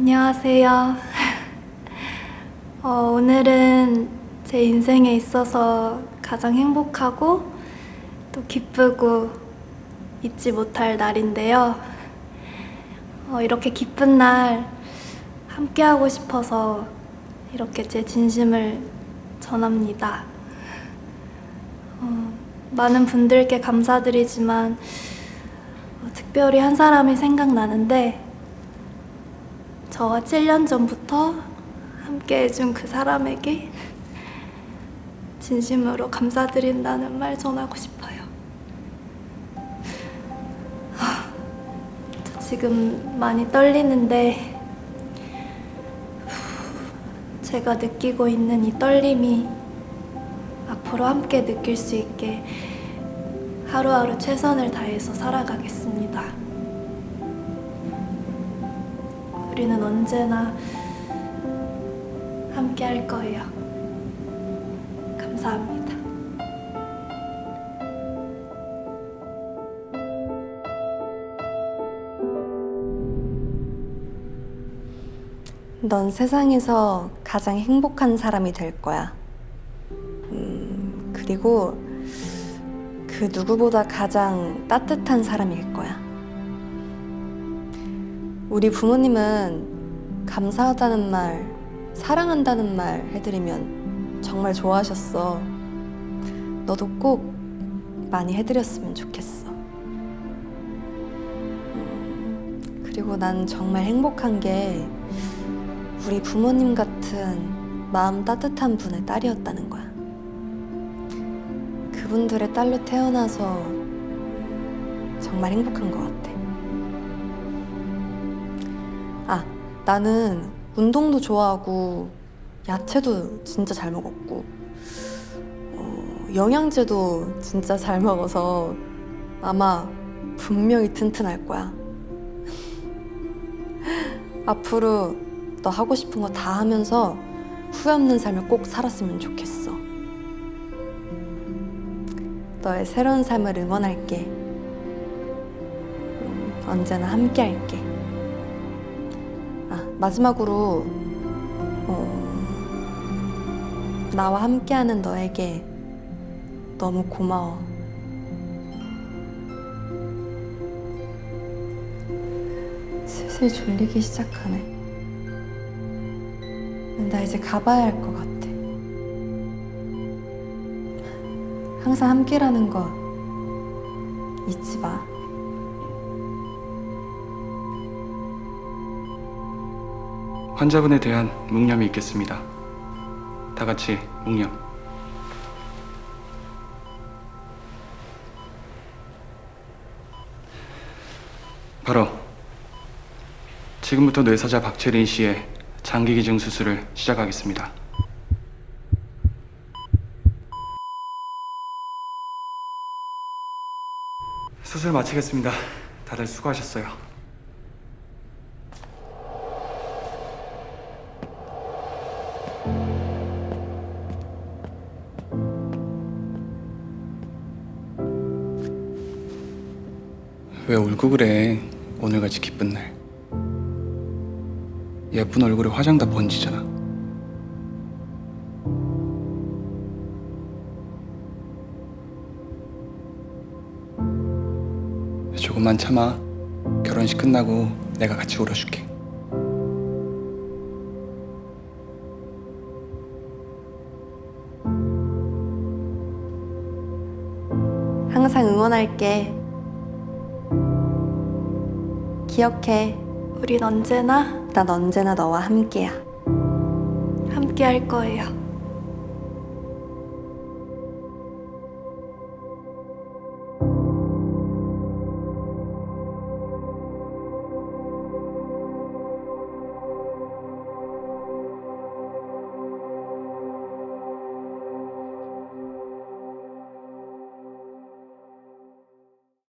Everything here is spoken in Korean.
안녕하세요. 어, 오늘은 제 인생에 있어서 가장 행복하고 또 기쁘고 잊지 못할 날인데요. 어, 이렇게 기쁜 날 함께하고 싶어서 이렇게 제 진심을 전합니다. 어, 많은 분들께 감사드리지만 어, 특별히 한 사람이 생각나는데 저와 7년 전부터 함께 해준 그 사람에게 진심으로 감사드린다는 말 전하고 싶어요. 하, 저 지금 많이 떨리는데 후, 제가 느끼고 있는 이 떨림이 앞으로 함께 느낄 수 있게 하루하루 최선을 다해서 살아가겠습니다. 우리는 언제나 함께 할 거예요. 감사합니다. 넌 세상에서 가장 행복한 사람이 될 거야. 음, 그리고 그 누구보다 가장 따뜻한 사람일 거야. 우리 부모님은 감사하다는 말, 사랑한다는 말 해드리면 정말 좋아하셨어. 너도 꼭 많이 해드렸으면 좋겠어. 음, 그리고 난 정말 행복한 게 우리 부모님 같은 마음 따뜻한 분의 딸이었다는 거야. 그분들의 딸로 태어나서 정말 행복한 것 같아. 나는 운동도 좋아하고 야채도 진짜 잘 먹었고 어, 영양제도 진짜 잘 먹어서 아마 분명히 튼튼할 거야. 앞으로 너 하고 싶은 거 다 하면서 후회 없는 삶을 꼭 살았으면 좋겠어. 너의 새로운 삶을 응원할게. 음, 언제나 함께 할게. 아, 마지막으로, 어, 나와 함께하는 너에게 너무 고마워. 슬슬 졸리기 시작하네. 나 이제 가봐야 할 것 같아. 항상 함께라는 거 잊지 마. 환자분에 대한 묵념이 있겠습니다. 다 같이 묵념. 바로 지금부터 뇌사자 박채린 씨의 장기 기증 수술을 시작하겠습니다. 수술 마치겠습니다. 다들 수고하셨어요. 왜 울고 그래? 오늘같이 기쁜 날. 예쁜 얼굴에 화장 다 번지잖아. 조금만 참아. 결혼식 끝나고 내가 같이 울어줄게. 항상 응원할게. 기억해. 우린 언제나 난 언제나 너와 함께야. 함께 할 거예요.